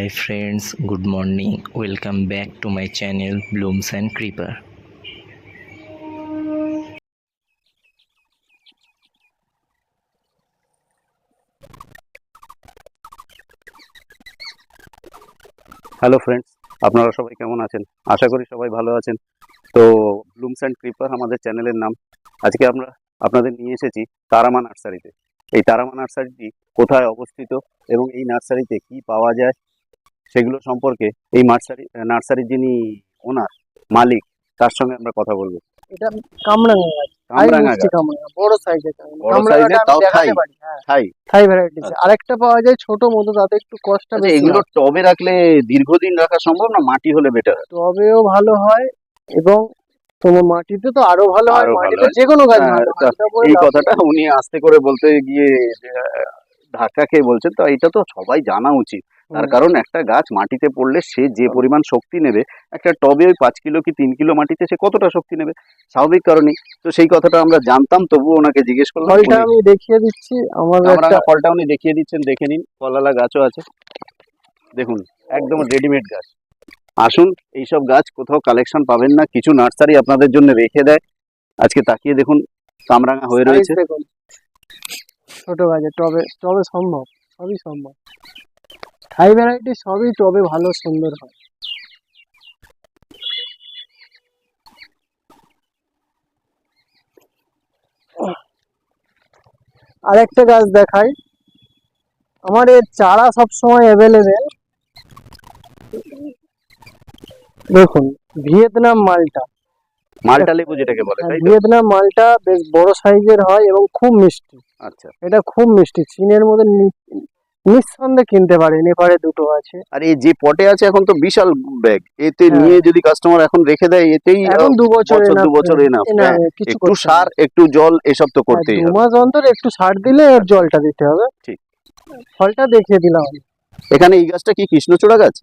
Hi friends, good morning. Welcome back to my channel Blooms and Creeper. Hello friends আপনারা সবাই কেমন আছেন আশা করি সবাই ভালো আছেন তো ব্লুমস অ্যান্ড ক্রিপার আমাদের চ্যানেলের নাম আজকে আমরা আপনাদের নিয়ে এসেছি তারামা নার্সারিতে এই তারামা নার্সারিটি কোথায় অবস্থিত এবং এই নার্সারিতে কি পাওয়া যায় সেগুলো সম্পর্কে এই নার্সারি নার্সারির যিনি ওনার মালিক তার সঙ্গে আমরা কথা বলব। এটা কামরাঙা কামরাঙা বড় সাইজের বড় তাও থাই। পারি, হ্যাঁ, তাই থাই ভ্যারাইটিস আচ্ছা। আরেকটা পাওয়া যায় ছোট মতো তাতে একটু কষ্ট আচ্ছা বেশি এগুলো টবে রাখলে দীর্ঘদিন রাখা সম্ভব না মাটি হলে বেটার টবেও ভালো হয় এবং তোমার মাটিতে তো আরও ভালো হয় আরও মাটিতে যে কোনো গাছ হ্যাঁ, এই কথাটা উনি আস্তে করে বলতে গিয়ে ধাক্কা খেয়ে বলছেন তো এটা তো সবাই জানা উচিত। তার কারণ একটা গাছ মাটিতে পড়লে সে যে পরিমাণ শক্তি নেবে একটা টবে ওই পাঁচ কিলো কি তিন কিলো মাটিতে সে কতটা শক্তি নেবে? স্বাভাবিক কারণেই। তো সেই কথাটা আমরা জানতাম তবুও ওনাকে জিজ্ঞেস করলাম। ফলটা আমি দেখিয়ে দিচ্ছি। আমার একটা ফলটা উনি দেখিয়ে দিচ্ছেন দেখে নিন। ফলালা গাছও আছে। দেখুন একদম রেডিমেড গাছ। আসুন এইসব গাছ কোথাও কালেকশন পাবেন না। কিছু নার্সারি আপনাদের জন্য রেখে দেয়। আজকে তাকিয়ে দেখুন কামরাঙা হয়ে রয়েছে। ছোট গাছে টবে টবে সম্ভব, সবই সম্ভব। থাই ভ্যারাইটি সবই টবে ভালো, সুন্দর হয়। আরেকটা গাছ দেখাই। আমার এর চারা সবসময় অ্যাভেলেবেল দেখুন, ভিয়েতনাম মালটা। মালটা লেবু যেটাকে বলে হ্যাঁ, তাই ভিয়েতনাম মালটা বেশ বড় সাইজের হয় এবং খুব মিষ্টি। আচ্ছা। এটা খুব মিষ্টি চীনের মধ্যে নিঃসন্দেহে কিনতে পারেন এপারে দুটো আছে। আর এই যে পটে আছে এখন তো বিশাল ব্যাগ। এতে হ্যাঁ। নিয়ে যদি কাস্টমার এখন রেখে দেয় এতেই এখন দু বছর দু বছর enough, হ্যাঁ, একটু সার একটু জল এসব তো করতেই হবে। মাস অন্তর একটু সার দিলে এর জলটা দিতে হবে। ঠিক। ফলটা দেখিয়ে দিলাম। এখানে এই গাছটা কি কৃষ্ণচূড়া গাছ?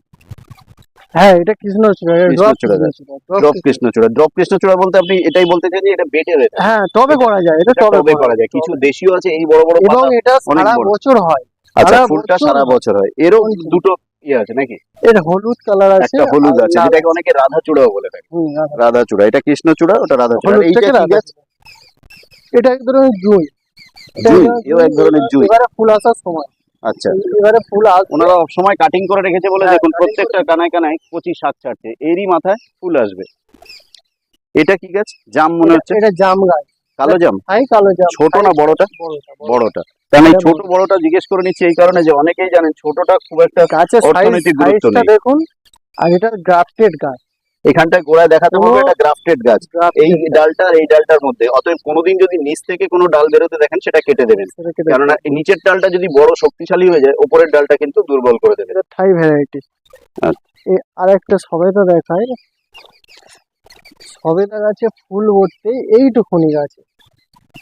হ্যাঁ এটা কৃষ্ণচূড়া। ড্রপ কৃষ্ণচূড়া। ড্রপ কৃষ্ণচূড়া। বলতে আপনি এটাই বলতে চান যে এটা বেটে রয়েছে। হ্যাঁ টবে করা যায় এটা টবে করা যায় কিছু দেশীয় আছে এই বড় বড় এবং এটা সারা বছর হয়। আচ্ছা ফুলটা সারা বছর হয়। এরও দুটো ইয়ে আছে নাকি? এর হলুদ কালার আছে একটা হলুদ আছে যেটাকে অনেকে রাধা চূড়াও বলে থাকে। রাধা। চূড়া এটা কৃষ্ণচূড়া ওটা রাধা চূড়া এইটা কি গাছ এটা এক ধরনের জুই। এটা জুই, এক এক ধরনের জুই। এবারে ফুল আসার সময়। আচ্ছা। এবারে ফুল আসবে। ওনারা সময় কাটিং করে রেখেছে বলে হ্যাঁ, দেখুন প্রত্যেকটা কানায় কানায় কচি শাক ছাড়ছে। এরই মাথায় ফুল আসবে। এটা কি গাছ? জাম মনে হচ্ছে। এটা জাম গাছ। কালো জাম? হাই কালো জাম। ছোট না বড়টা? বড়টা কারণ এই ছোট বড়টা জিজ্ঞেস করে নিচ্ছি এই কারণে যে অনেকেই জানেন ছোটটা খুব একটা গাছের অর্থনৈতিক গুরুত্ব নেই। দেখুন আর এটা গ্রাফটেড গাছ। এখানটায় গোড়ায় দেখাতে কোনো- এটা গ্রাফটেড গাছ। এই ডালটা এই ডালটার মধ্যে অতএব কোনোদিন যদি নিচ থেকে কোনো ডাল বেরোতে দেখেন সেটা কেটে দেবেন। কেননা নিচের ডালটা যদি বড় শক্তিশালী হয়ে যায় উপরের ডালটা কিন্তু দুর্বল করে দেবে। এটা থাই ভ্যারাইটি আচ্ছা। আর একটা সবেদা দেখায় সবেদা গাছে ফুল ভরতে এইটুকুনি গাছে।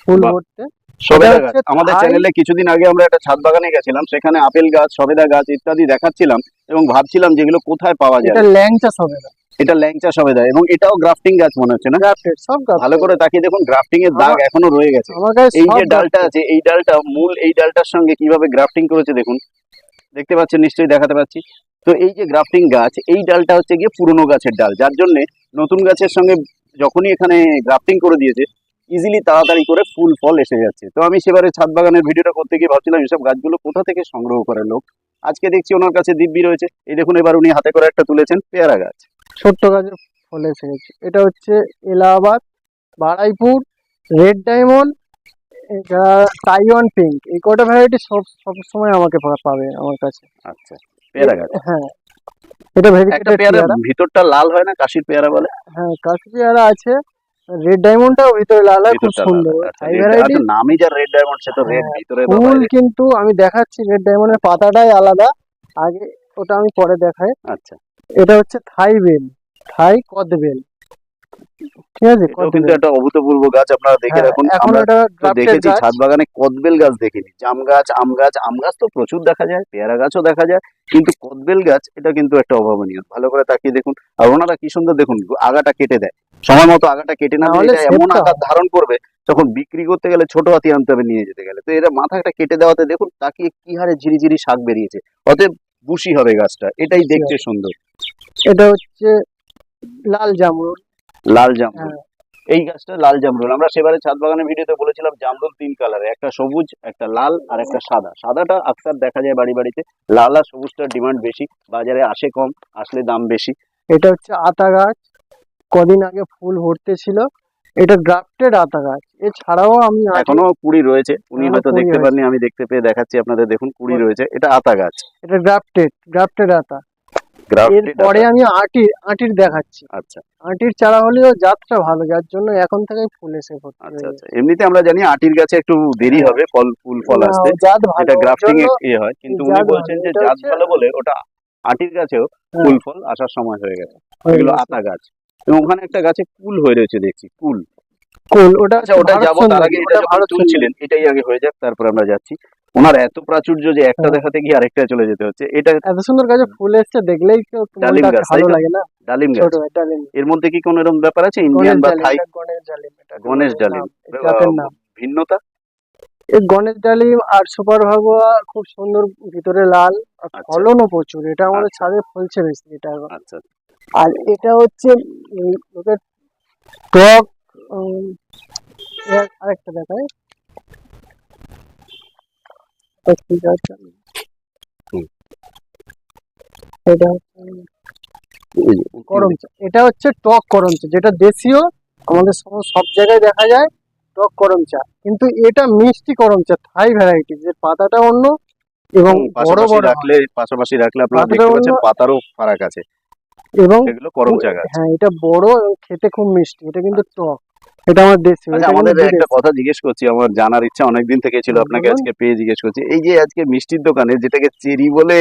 ফুল। ভরতে। সবেদা গাছ। আমাদের চ্যানেলে কিছুদিন আগে আমরা একটা ছাদ বাগানে গেছিলাম সেখানে আপেল গাছ সবেদা গাছ ইত্যাদি দেখাচ্ছিলাম এবং ভাবছিলাম যেগুলো কোথায় পাওয়া যায়। এটা ল্যাংচা সবেদা। এটা ল্যাংচা সবেদা এবং এটাও গ্রাফটিং গাছ মনে হচ্ছে না? গ্রাফটেড সব গাছ ভালো করে তাকিয়ে দেখুন গ্রাফটিং এর দাগ এখনও রয়ে গেছে। এই যে ডালটা আছে এই ডালটা মূল এই ডালটার সঙ্গে কীভাবে গ্রাফটিং করেছে দেখুন। দেখতে পাচ্ছেন নিশ্চয়ই দেখাতে পাচ্ছি। তো এই যে গ্রাফটিং গাছ এই ডালটা হচ্ছে গিয়ে পুরনো গাছের ডাল যার জন্য নতুন গাছের সঙ্গে যখনই এখানে গ্রাফটিং করে দিয়েছে ইজিলি তাড়াতাড়ি করে ফুল ফল এসে যাচ্ছে। তো আমি সেবারে ছাদ বাগানের ভিডিওটা করতে গিয়ে ভাবছিলাম এসব গাছগুলো কোথা থেকে সংগ্রহ করে লোক? আজকে দেখছি ওনার কাছে দিব্যি রয়েছে। এই দেখুন এবার উনি হাতে করে একটা তুলেছেন পেয়ারা গাছ। ছোট্ট গাছের ফল এসে গেছে। এটা হচ্ছে এলাহাবাদ বারাইপুর রেড ডায়মন্ড এটা তাইওয়ান পিঙ্ক। এই কটা ভ্যারাইটি সব সব সময় আমাকে পাবে আমার কাছে। আচ্ছা পেয়ারা গাছ। হ্যাঁ। এটা ভেরিকেটেড পেয়ারা ভিতরটা লাল হয় না কাশির পেয়ারা বলে? হ্যাঁ কাশি পেয়ারা আছে। রেড ডায়মন্ডটাও ভিতরে লাল হয় খুব সুন্দর। আচ্ছা, ভ্যারাইটি আচ্ছা, নামই যা রেড ডায়মন্ড সে তো রেড হ্যাঁ, ভিতরে ফুল কিন্তু আমি দেখাচ্ছি রেড ডায়মন্ডের পাতাটাই আলাদা। আগে ওটা আমি পরে দেখাই। আচ্ছা। এটা হচ্ছে থাই বেল। থাই কদবেল ঠিক আছে? কিন্তু একটা অভূতপূর্ব গাছ আপনারা দেখে হ্যাঁ, রাখুন। আমরা দেখেছি ছাদ বাগানে কদবেল গাছ দেখিনি। জাম গাছ আম গাছ আম গাছ তো প্রচুর দেখা যায় পেয়ারা গাছও দেখা যায় কিন্তু কদবেল গাছ এটা কিন্তু একটা অভাবনীয়। ভালো করে তাকিয়ে দেখুন। আর ওনারা কি সুন্দর দেখুন আগাটা কেটে দেয়। সময় মতো আগাটা কেটে না দিলে এমন আকার ধারণ করবে তখন বিক্রি করতে গেলে ছোট হাতি আনতে হবে নিয়ে যেতে গেলে। তো এরা মাথাটা কেটে দেওয়াতে দেখুন তাকিয়ে কি হারে ঝিরিঝিরি শাক বেরিয়েছে। অতএব বুশি হবে গাছটা। এটাই দেখতে সুন্দর। এটা হচ্ছে লাল জামরুল। লাল জামরুল। হ্যাঁ। এই গাছটা লাল জামরুল। আমরা সেবারে ছাদ বাগানের ভিডিওতে বলেছিলাম জামরুল তিন কালারের একটা সবুজ একটা লাল আর একটা সাদা। সাদাটা আক্তার দেখা যায় বাড়ি বাড়িতে। লাল আর সবুজটার ডিমান্ড বেশি বাজারে আসে কম আসলে দাম বেশি। এটা হচ্ছে আতা গাছ। কদিন আগে ফুল ভরতে ছিল এটা গ্রাফটেড আতা গাছ। এছাড়াও আমি এখনও কুড়ি রয়েছে। উনি হয়তো দেখতে। পাননি আমি দেখতে পেয়ে দেখাচ্ছি আপনাদের। দেখুন কুড়ি রয়েছে। এটা আতা গাছ। এটা গ্রাফটেড গ্রাফটেড আতা। এরপরে আমি আটির আটির দেখাচ্ছি। আচ্ছা। আটির চারা হলেও জাতটা ভালো যার জন্য এখন থেকে ফুল এসে আচ্ছা আচ্ছা। এমনিতে আমরা জানি আটির গাছে একটু দেরি হবে ফল ফুল ফল আসতে। এটা গ্রাফটিং জন্য ইয়ে হয়। কিন্তু উনি বলছেন যে জাত ভালো বলে ওটা আটির গাছেও হ্যাঁ। ফুল ফল আসার সময় হয়ে গেছে। এগুলো আতা গাছ। এবং ওখানে একটা গাছে কুল হয়ে রয়েছে দেখছি কুল কুল ওটা আচ্ছা ওটা যাব তার আগে এটা ভারত তুলছিলেন এটাই আগে হয়ে যাক তারপর আমরা যাচ্ছি। ওনার এত প্রাচুর্য যে একটা হ্যাঁ। দেখাতে গিয়ে আরেকটা চলে যেতে হচ্ছে। এটা এত সুন্দর গাছে ফুল এসছে দেখলেই তো ডালিম গাছ, ভালো লাগে না? ডালিম গাছ। এর মধ্যে কি কোনো এরকম ব্যাপার আছে? ইন্ডিয়ান গণেশ বা ডালিম থাই গণেশ ডালিম ভিন্নতা? এই গণেশ ডালিম আর সুপার ভাগুয়া খুব সুন্দর ভিতরে লাল আচ্ছা। ফলনও প্রচুর। এটা আমাদের আচ্ছা। ছাদে ফলছে বেশি এটা আচ্ছা। আর এটা হচ্ছে ওদের টক আরেকটা দেখায় এটা। এটা হচ্ছে করম চা। এটা হচ্ছে টক করম চা যেটা দেশীয় আমাদের সব- সব জায়গায় দেখা যায় টক করম চা কিন্তু এটা মিষ্টি করম চা থাই ভ্যারাইটি যে পাতাটা অন্য এবং বড় বড় রাখলে পাশাপাশি রাখলে আপনারা দেখতে পাচ্ছেন পাতারও ফারাক আছে এবং এগুলো করম হ্যাঁ এটা বড় খেতে খুব মিষ্টি। এটা কিন্তু টক। এটা আমার দেশীয় আচ্ছা আমাদের একটা কথা জিজ্ঞেস করছি আমার জানার ইচ্ছা অনেকদিন থেকে ছিল আপনাকে আজকে পেয়ে জিজ্ঞেস করছি। এই যে আজকে মিষ্টির দোকানে যেটাকে চেরি বলে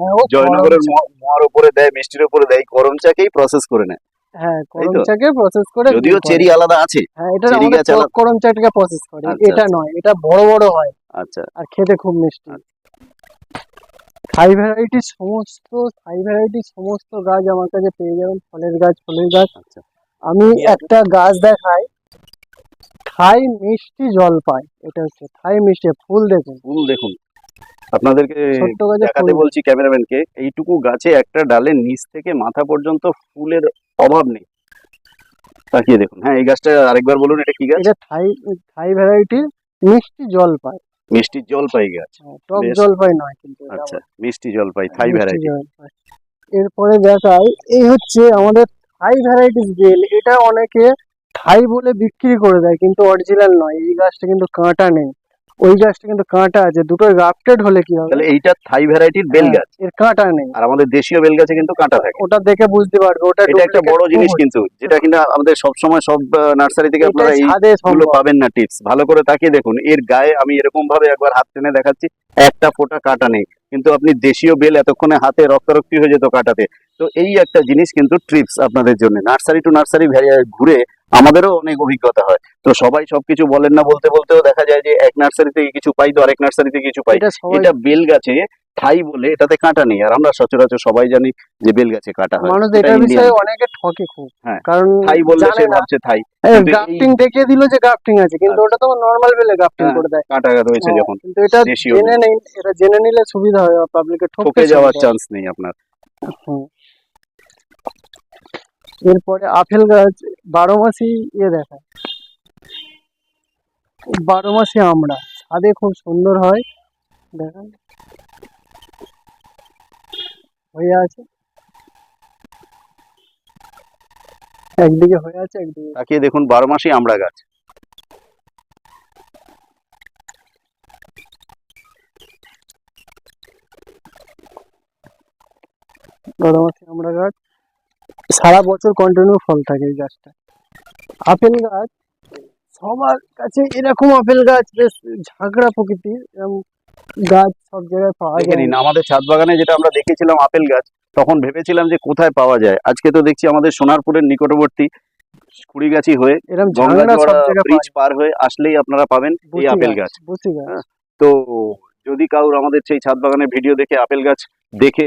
হ্যাঁ, জয়নগরের মোয়ার উপরে দেয় মিষ্টির উপরে দেয় করম চাকেই প্রসেস করে নেয়। হ্যাঁ করম তো? প্রসেস করে যদিও চেরি আলাদা আছে হ্যাঁ এটা আমাদের প্রসেস করে। আচ্ছা, এটা আচ্ছা। নয় এটা বড় বড় হয়। আচ্ছা। আর খেতে খুব মিষ্টি। থাই ভ্যারাইটির সমস্ত থাই ভ্যারাইটির সমস্ত গাছ আমার কাছে পেয়ে যাবেন ফলের গাছ ফুলের গাছ। আচ্ছা। আমি একটা গাছ দেখাই। থাই মিষ্টি জলপাই এটা হচ্ছে থাই মিষ্টি ফুল দেখুন। ফুল দেখুন। আপনাদেরকে দেখাতে বলছি ক্যামেরাম্যানকে এইটুকু গাছে একটা ডালের নিচ থেকে মাথা পর্যন্ত ফুলের অভাব নেই। তাকিয়ে দেখুন। হ্যাঁ এই গাছটা আরেকবার বলুন এটা কি গাছ? এটা থাই থাই ভ্যারাইটির মিষ্টি জলপাই। মিষ্টি জলপাই গাছ। হ্যাঁ, টক। জলপাই নয় কিন্তু আচ্ছা মিষ্টি জলপাই থাই ভ্যারাইটি। এরপরে দেখাই এই হচ্ছে আমাদের থাই ভ্যারাইটিস বেল এটা অনেকে থাই বলে বিক্রি করে দেয় কিন্তু অরিজিনাল নয়। এই গাছটা কিন্তু কাঁটা নেই। ওই গাছটা কিন্তু কাঁটা আছে দুটো গ্রাফটেড হলে কি হবে? তাহলে এইটা থাই ভ্যারাইটির বেল গাছ। এর কাঁটা নেই। আর আমাদের দেশীয় বেল গাছে কিন্তু কাঁটা থাকে। ওটা দেখে বুঝতে পারবে ওটা এটা একটা বড় জিনিস কিন্তু যেটা কিনা আমাদের সব সময় সব নার্সারি থেকে আপনারা এইগুলো সম্ভব। পাবেন না টিপস ভালো করে তাকিয়ে দেখুন এর গায়ে আমি এরকম ভাবে একবার হাত টেনে দেখাচ্ছি একটা ফোঁটা কাটা নেই। কিন্তু আপনি দেশীয় বেল এতক্ষণে হাতে রক্তারক্তি হয়ে যেত কাটাতে। তো এই একটা জিনিস কিন্তু ট্রিপস আপনাদের জন্য। নার্সারি টু নার্সারি ঘুরে আমাদেরও অনেক অভিজ্ঞতা হয়। তো সবাই সবকিছু বলেন না বলতে বলতেও দেখা যায় যে এক নার্সারি থেকে কিছু পাই তো আরেক নার্সারি থেকে কিছু পাই। এটা বেল গাছে ঠাই বলে এটাতে কাঁটা নেই। আর আমরা সচরাচর সবাই জানি যে বেল গাছে কাঁটা হয়। মানুষ এটা বিষয়ে অনেকে ঠকে খুব। হ্যাঁ, কারণ থাই বললে সে ভাবছে এই- গ্রাফটিং দেখিয়ে দিল যে গ্রাফটিং আছে কিন্তু ওটা তো নর্মাল বেলে গ্রাফটিং হ্যাঁ, করে দেয়। কাঁটা রয়েছে হ্যাঁ, যখন। কিন্তু এটা জেনে নেই। এটা জেনে নিলে সুবিধা হয় পাবলিকের ঠকে যাওয়ার চান্স নেই আপনার। এরপরে আপেল গাছ বারো মাসি ইয়ে দেখায় বারো মাসি আমরা ছাদে খুব সুন্দর হয়। দেখেন হয়ে আছে। একদিকে হয়ে আছে একদিকে তাকিয়ে দেখুন বারো মাসই আমড়া গাছ। বারো মাসি আমরা গাছ। সারা বছর কন্টিনিউ ফল থাকে এই গাছটা আপেল গাছ সবার কাছে এরকম আপেল গাছ বেশ ঝাঁকড়া প্রকৃতির গাছ সব জায়গায় পাওয়া যায় না। আমাদের ছাদ বাগানে যেটা আমরা দেখেছিলাম আপেল গাছ তখন ভেবেছিলাম যে কোথায় পাওয়া যায় আজকে তো দেখছি আমাদের সোনারপুরের নিকটবর্তী কুড়িগাছি হয়ে ব্রিজ পার হয়ে আসলেই আপনারা পাবেন এই আপেল গাছ হ্যাঁ। তো যদি কারোর আমাদের সেই ছাদ বাগানের ভিডিও দেখে আপেল গাছ দেখে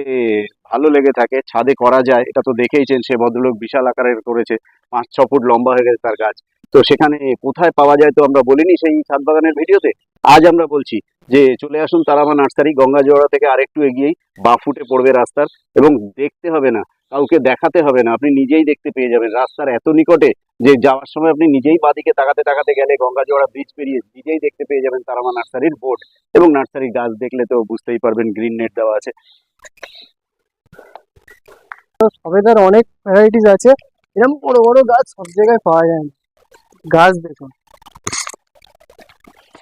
ভালো লেগে থাকে, ছাদে করা যায়, এটা তো দেখেইছেন সে ভদ্রলোক বিশাল আকারের করেছে, পাঁচ, ছ ফুট লম্বা হয়ে গেছে তার গাছ। তো সেখানে কোথায় পাওয়া যায় তো আমরা বলিনি সেই ছাদ বাগানের ভিডিওতে আজ আমরা বলছি যে চলে আসুন তারামা নার্সারি গঙ্গাজোড়া থেকে আরেকটু এগিয়েই, বা ফুটে পড়বে রাস্তার, এবং দেখতে হবে না। কাউকে দেখাতে হবে না আপনি নিজেই দেখতে পেয়ে যাবেন। রাস্তার এত নিকটে যে যাওয়ার সময় আপনি নিজেই বাদিকে তাকাতে তাকাতে গেলে গঙ্গাজোড়া ব্রিজ পেরিয়ে নিজেই দেখতে পেয়ে যাবেন তারামা নার্সারির বোর্ড এবং নার্সারির গাছ দেখলে তো বুঝতেই পারবেন গ্রিন নেট দেওয়া আছে। সবেদার অনেক ভ্যারাইটিস আছে। এরকম বড় বড় গাছ সব জায়গায় পাওয়া যায় না। গাছ দেখুন।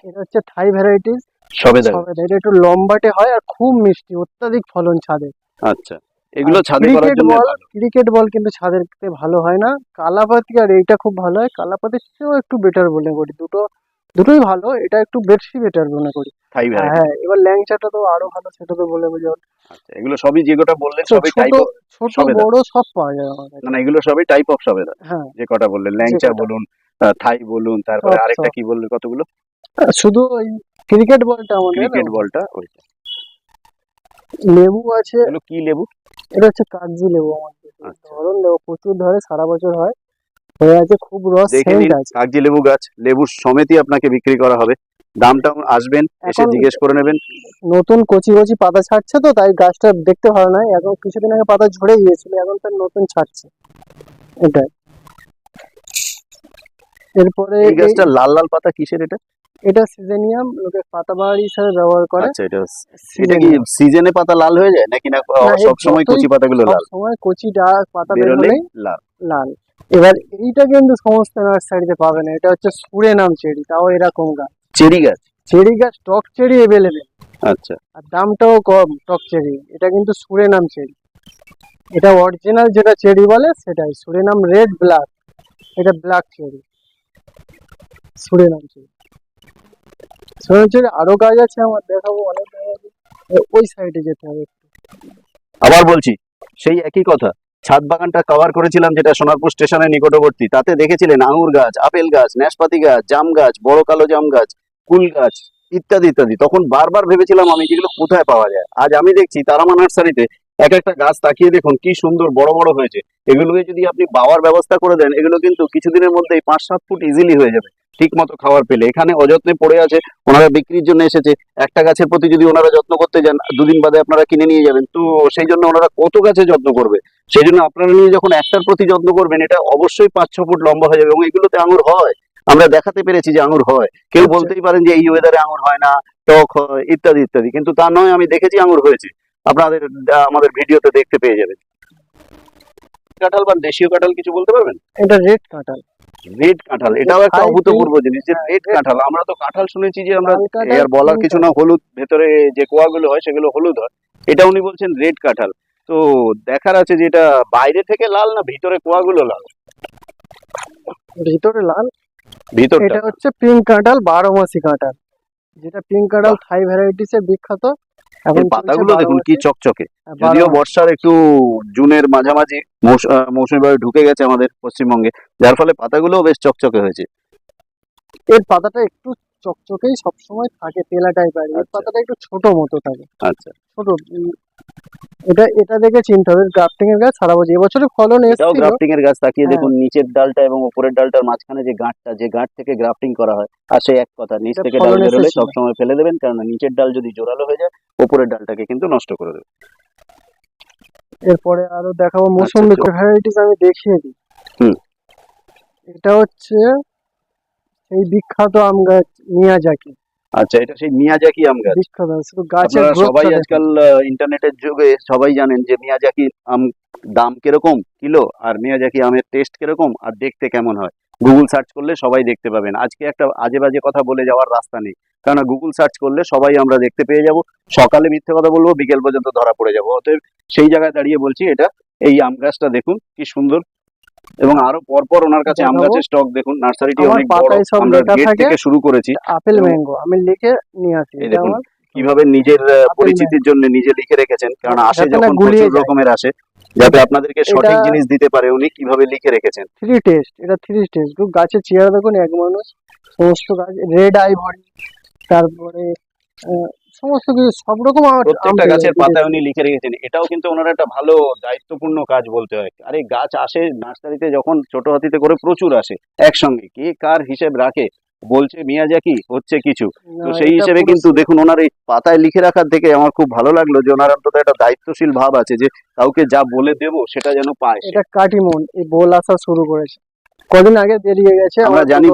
এটা হচ্ছে থাই ভ্যারাইটিস সবেদা সবেদা এটা একটু লম্বাটে হয় আর খুব মিষ্টি অত্যাধিক ফলন ছাদে আচ্ছা। এগুলো ছাদে করার জন্য ক্রিকেট বল কিন্তু ছাদেরতে ভালো হয় না। কালাপাতি আর এইটা খুব ভালো হয়। কালাপাতির চেয়েও একটু বেটার মনে করি দুটো দুটোই ভালো। এটা একটু বেশি বেটার মনে করি। থাই হ্যাঁ এবার ল্যাংচাটা তো আরও ভালো সেটা তো বলে বোঝা আচ্ছা এগুলো সবই যেগুলো বললেন সবই টাইপ ছোট বড় সব পাওয়া যায় না না এগুলো সবই টাইপ অফ সবেদা হ্যাঁ। যে কটা বললেন ল্যাংচা বলুন থাই বলুন তারপরে আরেকটা কি বললেন কতগুলো? শুধু ওই ক্রিকেট বলটা আমাদের ক্রিকেট বলটা ওইটা। লেবু আছে। এগুলো কি লেবু? এটা হচ্ছে কাগজি লেবু আমাদের আচ্ছা। ধরুন লেবু প্রচুর ধরে সারা বছর হয়। হয়ে আছে খুব রস সেন্ট আছে। কাগজি লেবু গাছ লেবুর সমেতই আপনাকে বিক্রি করা হবে। দামটা আসবেন এসে জিজ্ঞেস করে নেবেন। নতুন কচি কচি পাতা ছাড়ছে তো তাই গাছটা দেখতে ভালো নয়। এখন কিছুদিন আগে পাতা ঝরে গিয়েছিল এখন তার নতুন ছাড়ছে। এটাই। এরপরে এই- গাছটা লাল লাল পাতা কিসের এটা? এটা সিজেনিয়াম লোকে পাতাবাহার হিসাবে ব্যবহার করে। আচ্ছা এটা এটা কি সিজনে পাতা লাল হয়ে যায় নাকি না সব সময় কচি পাতাগুলো লাল? সময় কচি ডাক পাতা বেরোলে লাল। লাল। এবার এইটা কিন্তু সমস্ত নার্সারিতে পাবে না এটা হচ্ছে সুরে নাম চেরি তাও এরকম গাছ। চেরি গাছ? চেরি গাছ টক চেরি এভেলেবেল আচ্ছা। আর দামটাও কম টক চেরি। এটা কিন্তু সুরে নাম চেরি। এটা অরিজিনাল যেটা চেরি বলে সেটাই। সুরে নাম রেড ব্ল্যাক এটা ব্ল্যাক চেরি। সুরে নাম চেরি। আরও গাছ আছে, আমার দেখাবো অনেক ওই সাইডে যেতে হবে আবার বলছি, সেই একই কথা, ছাদ বাগানটা কভার করেছিলাম যেটা সোনারপুর স্টেশনের নিকটবর্তী, তাতে দেখেছিলেন আঙুর গাছ, আপেল গাছ নাশপাতি গাছ, জাম গাছ, বড় কালো জাম গাছ, কুল গাছ, ইত্যাদি ইত্যাদি। তখন বারবার ভেবেছিলাম আমি যেগুলো কোথায় পাওয়া যায়। আজ আমি দেখছি তারামা নার্সারিতে এক একটা গাছ তাকিয়ে দেখুন কি সুন্দর বড় বড় হয়েছে। এগুলোকে যদি আপনি বাওয়ার ব্যবস্থা করে দেন, এগুলো কিন্তু কিছুদিনের মধ্যেই পাঁচ সাত ফুট ইজিলি হয়ে যাবে। ঠিক মতো খাবার পেলে। এখানে অযত্নে পড়ে আছে ওনারা বিক্রির জন্য এসেছে। একটা গাছের প্রতি যদি ওনারা যত্ন করতে যান দুদিন বাদে আপনারা কিনে নিয়ে যাবেন। তো সেই জন্য ওনারা কত গাছে যত্ন করবে? সেই জন্য আপনারা নিয়ে যখন একটার প্রতি যত্ন করবেন এটা অবশ্যই পাঁচ ছ ফুট লম্বা হয়ে যাবে এবং এগুলোতে আঙুর হয়। আমরা দেখাতে পেরেছি যে আঙুর হয়। কেউ আচ্ছা। বলতেই পারেন যে এই ওয়েদারে আঙুর হয় না টক হয় ইত্যাদি ইত্যাদি। কিন্তু তা নয় আমি দেখেছি আঙুর হয়েছে। আপনাদের আমাদের ভিডিওতে দেখতে পেয়ে যাবেন। কাঁঠাল বা দেশীয় কাঁঠাল কিছু বলতে পারবেন? এটা রেড কাঁঠাল। রেড কাঁঠাল এটাও একটা অভূতপূর্ব জিনিস যে হ্যাঁ, রেড কাঁঠাল। আমরা তো কাঁঠাল শুনেছি যে আমরা লাল কাঁঠাল, এ আর বলার কিছু না হলুদ ভেতরে যে কোয়াগুলো হয় সেগুলো হলুদ হয়। এটা উনি বলছেন রেড কাঁঠাল। তো দেখার আছে যে এটা বাইরে থেকে লাল না ভিতরে কোয়াগুলো লাল। ভিতরে লাল? ভিতরটা। এটা হচ্ছে পিঙ্ক কাঁঠাল বারো মাসি কাঁঠাল। যেটা পিঙ্ক কাঁঠাল থাই ভ্যারাইটিস এর বিখ্যাত। এখন পাতাগুলো দেখুন কি চকচকে। যদিও বর্ষার একটু জুনের মাঝামাঝি মৌসুমি বায়ু ঢুকে গেছে আমাদের পশ্চিমবঙ্গে যার ফলে পাতাগুলো বেশ চকচকে হয়েছে। এর পাতাটা একটু চকচকেই সবসময় থাকে তেলাটাই টাইপের এর আচ্ছা। পাতাটা একটু ছোট মতো থাকে। আচ্ছা। ছোট এটা এটা দেখে চিনতে হবে গ্রাফটিং এর গাছ সারা বছর এবছরে ফলন এসেছিল গ্রাফটিং এর গাছ তাকিয়ে হ্যাঁ। দেখুন নিচের ডালটা এবং উপরের ডালটার মাঝখানে যে গাঁটটা যে গাঁট থেকে গ্রাফটিং করা হয় আর সেই এক কথা নিচ থেকে ডাল বেরোলে। সবসময় ফেলে দেবেন কারণ নিচের ডাল যদি জোরালো হয়ে যায় উপরের ডালটাকে কিন্তু নষ্ট করে দেবে এরপরে আরও দেখাবো মৌসুমি আচ্ছা। ভ্যারাইটিস আমি দেখিয়ে দিই হুম। এটা হচ্ছে এই বিখ্যাত আম গাছ মিয়াজাকি আচ্ছা এটা সেই মিয়াজাকি আম গাছ। শুধু গাছের সবাই আজকাল ইন্টারনেটের যুগে সবাই জানেন যে মিয়াজাকি আম দাম কীরকম কিলো আর মিয়াজাকি আমের টেস্ট কীরকম আর দেখতে কেমন হয়। গুগল সার্চ করলে সবাই দেখতে পাবেন। আজকে একটা আজে বাজে কথা বলে যাওয়ার রাস্তা নেই। কারণ গুগল সার্চ করলে সবাই আমরা দেখতে পেয়ে যাব। সকালে মিথ্যে কথা বলব বিকেল পর্যন্ত ধরা পড়ে যাব। অতএব সেই জায়গায় দাঁড়িয়ে বলছি এটা এই আম গাছটা দেখুন কি সুন্দর। এবং আরও পরপর ওনার কাছে আম। গাছের স্টক দেখুন নার্সারিটি অনেক বড় আমরা গেট থেকে শুরু করেছি আপেল ম্যাঙ্গো আমি লিখে নিয়ে আসি দেখুন। কীভাবে নিজের পরিচিতির জন্য নিজে লিখে রেখেছেন কারণ আসে যখন প্রচুর রকমের আসে যাতে আপনাদেরকে সঠিক জিনিস দিতে পারে উনি কীভাবে লিখে রেখেছেন থ্রি টেস্ট এটা থ্রি টেস্ট গাছের চেয়ারা দেখুন এক মানুষ সমস্ত গাছ রেড আইভরি তারপরে সমস্ত কিছু সব রকম প্রত্যেকটা গাছের। পাতায় উনি লিখে রেখেছেন। এটাও কিন্তু ওনার একটা ভালো দায়িত্বপূর্ণ কাজ বলতে হয়। আরে গাছ আসে নার্সারিতে যখন ছোট হাতিতে করে প্রচুর আসে একসঙ্গে। কে কার হিসেব রাখে? বলছে মিয়াজাকি হচ্ছে কিছু। তো সেই হিসেবে কিন্তু দেখুন ওনার এই পাতায় লিখে রাখার থেকে আমার খুব ভালো লাগল যে ওনার অন্তত একটা দায়িত্বশীল ভাব আছে যে কাউকে যা বলে দেবো সেটা যেন পায়। এটা কাটিমন এই বোল আসা শুরু করেছে। কদিন আগে বেরিয়ে গেছে আমরা জানি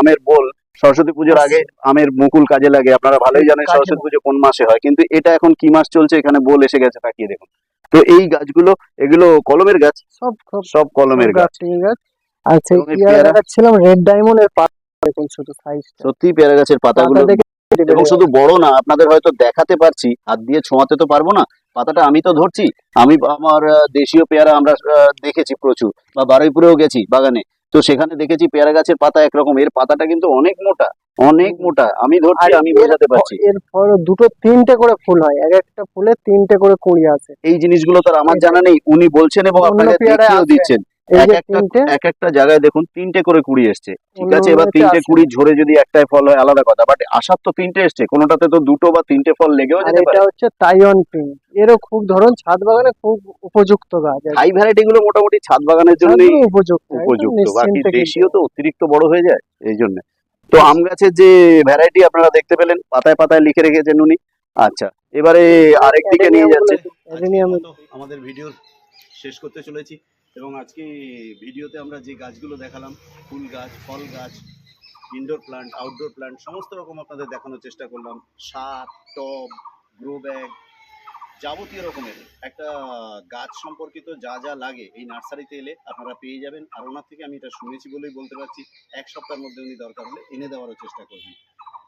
আমের বোল সরস্বতী পুজোর আগে আমের মুকুল কাজে লাগে আপনারা ভালোই জানেন সরস্বতী পুজো কোন মাসে হয় কিন্তু এটা এখন কি মাস চলছে এখানে বোল এসে গেছে তাকিয়ে দেখুন। তো এই গাছগুলো এগুলো কলমের গাছ? সব সব কলমের গাছ। এই পেয়ারা দেখাচ্ছিলাম রেড ডায়মন্ড এর পাতা দেখুন শুধু সত্যি পেয়ারা গাছের পাতাগুলো এবং শুধু বড় না আপনাদের হয়তো দেখাতে পারছি হাত দিয়ে ছোঁয়াতে তো পারব না পাতাটা আমি তো ধরছি আমি আমার দেশীয় পেয়ারা আমরা দেখেছি প্রচুর বা বারুইপুরেও গেছি বাগানে। তো সেখানে দেখেছি পেয়ারা গাছের পাতা একরকম। এর পাতাটা কিন্তু অনেক মোটা অনেক মোটা। আমি ধরছি আমি বোঝাতে পারছি। এর ফল দুটো তিনটে করে ফুল হয়। এক একটা ফুলে তিনটে করে কুঁড়ি আছে। এই জিনিসগুলো তো আর আমার জানা নেই। উনি বলছেন এবং আপনাকে দেখিয়েও দিচ্ছেন। এক একটা তিনটে? এক একটা জায়গায় দেখুন তিনটে করে কুড়ি এসছে। ঠিক আছে? এবার তিনটে কুড়ি ঝরে যদি একটাই ফল হয় আলাদা কথা। বাট আসার তো তিনটে এসছে। কোনোটাতে তো দুটো বা তিনটে ফল লেগেও যেতে পারে। এটা হচ্ছে পিঙ্ক এরও খুব ধরুন ছাদ বাগানে খুব উপযুক্ত গাছ হাই ভ্যারাইটি গুলো মোটামুটি ছাদ বাগানের জন্যই ছাদেরও উপযুক্ত উপযুক্ত। বাকি দেশীয় তো অতিরিক্ত বড় হয়ে যায় এই জন্য। তো আম গাছের যে ভ্যারাইটি আপনারা দেখতে পেলেন পাতায় পাতায় লিখে রেখেছেন উনি। আচ্ছা এবারে আরেক দিকে নিয়ে যাচ্ছে। আমাদের ভিডিও শেষ করতে চলেছি। এবং আজকে ভিডিওতে আমরা যে গাছগুলো দেখালাম, ফুল গাছ, ফল গাছ ইনডোর প্লান্ট আউটডোর প্লান্ট সমস্ত রকম আপনাদের দেখানোর চেষ্টা করলাম। সার, টব গ্রো ব্যাগ যাবতীয় রকমের। একটা গাছ সম্পর্কিত যা যা লাগে এই নার্সারিতে এলে আপনারা পেয়ে যাবেন। আর ওনার থেকে আমি এটা শুনেছি বলেই বলতে পারছি, এক সপ্তাহের মধ্যে উনি দরকার হলে এনে দেওয়ারও চেষ্টা করবেন।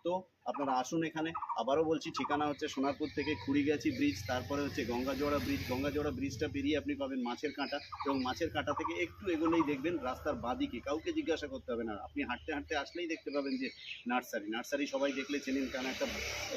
তো আপনারা আসুন এখানে। আবারও বলছি, ঠিকানা হচ্ছে সোনারপুর থেকে খুড়িগাছি ব্রিজ তারপরে হচ্ছে গঙ্গাজোড়া ব্রিজ গঙ্গাজোড়া ব্রিজটা পেরিয়ে আপনি পাবেন মাছের কাঁটা এবং মাছের কাঁটা থেকে একটু এগোলেই দেখবেন রাস্তার বাদিকে। কাউকে জিজ্ঞাসা করতে হবে না। আপনি হাঁটতে হাঁটতে আসলেই দেখতে পাবেন যে নার্সারি। নার্সারি সবাই দেখলে চেনেন, কারণ একটা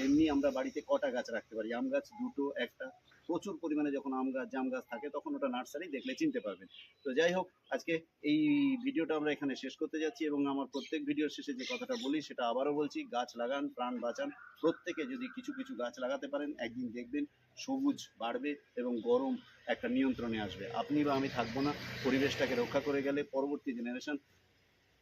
এমনি আমরা বাড়িতে কটা গাছ রাখতে পারি? আম গাছ দুটো, একটা। প্রচুর পরিমাণে যখন আম গাছ, জাম গাছ থাকে, তখন ওটা নার্সারি দেখলে চিনতে পারবেন। তো যাই হোক, আজকে এই ভিডিওটা আমরা এখানে শেষ করতে যাচ্ছি এবং আমার প্রত্যেক ভিডিওর শেষে যে কথাটা বলি, সেটা আবারও বলছি, গাছ লাগান, প্রাণ বাঁচান। প্রত্যেকে যদি কিছু কিছু গাছ লাগাতে পারেন, একদিন দেখবেন সবুজ বাড়বে এবং গরম একটা নিয়ন্ত্রণে আসবে। আপনি বা আমি থাকব না। পরিবেশটাকে রক্ষা করে গেলে পরবর্তী জেনারেশন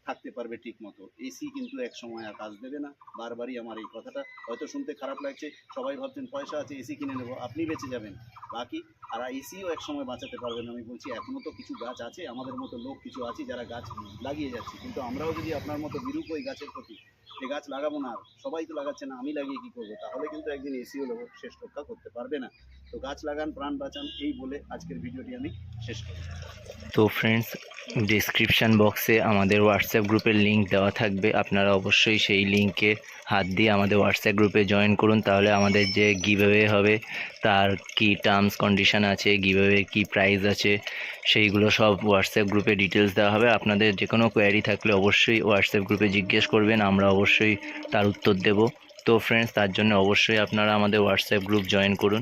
থাকতে পারবে ঠিক মতো এসি কিন্তু এক সময় আর কাজ দেবে না। বারবারই আমার এই কথাটা। হয়তো শুনতে খারাপ লাগছে। সবাই ভাবছেন পয়সা আছে এসি কিনে নেব। আপনি বেঁচে যাবেন। বাকি আর এসিও এক সময় বাঁচাতে পারবেন আমি বলছি এখনও তো কিছু গাছ আছে। আমাদের মতো লোক কিছু আছে যারা গাছ লাগিয়ে যাচ্ছে। কিন্তু আমরাও যদি আপনার মতো বিরূপ ওই গাছের প্রতি যে গাছ লাগাবো না আর সবাই তো লাগাচ্ছে না, আমি লাগিয়ে কি করব? তাহলে কিন্তু একদিন এসিও লোক শেষ রক্ষা করতে পারবে না। তো গাছ লাগান, প্রাণ বাঁচান, এই বলে আজকের ভিডিওটি আমি শেষ করি তো ফ্রেন্ডস ডিসক্রিপশান বক্সে আমাদের হোয়াটসঅ্যাপ গ্রুপের লিঙ্ক দেওয়া থাকবে। আপনারা অবশ্যই সেই লিঙ্কে হাত দিয়ে আমাদের হোয়াটসঅ্যাপ গ্রুপে জয়েন করুন। তাহলে আমাদের যে গিভঅ্যাওয়ে হবে, তার কি টার্মস কন্ডিশন আছে গিভঅ্যাওয়ে কি প্রাইস আছে, সেইগুলো সব হোয়াটসঅ্যাপ গ্রুপে ডিটেলস দেওয়া হবে। আপনাদের যে কোনো কোয়ারি থাকলে অবশ্যই হোয়াটসঅ্যাপ গ্রুপে জিজ্ঞেস করবেন, আমরা অবশ্যই তার উত্তর দেব। তো ফ্রেন্ডস তার জন্য অবশ্যই আপনারা আমাদের হোয়াটসঅ্যাপ গ্রুপ জয়েন করুন।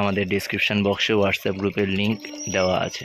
আমাদের ডিসক্রিপশান বক্সে হোয়াটসঅ্যাপ গ্রুপের লিংক দেওয়া আছে।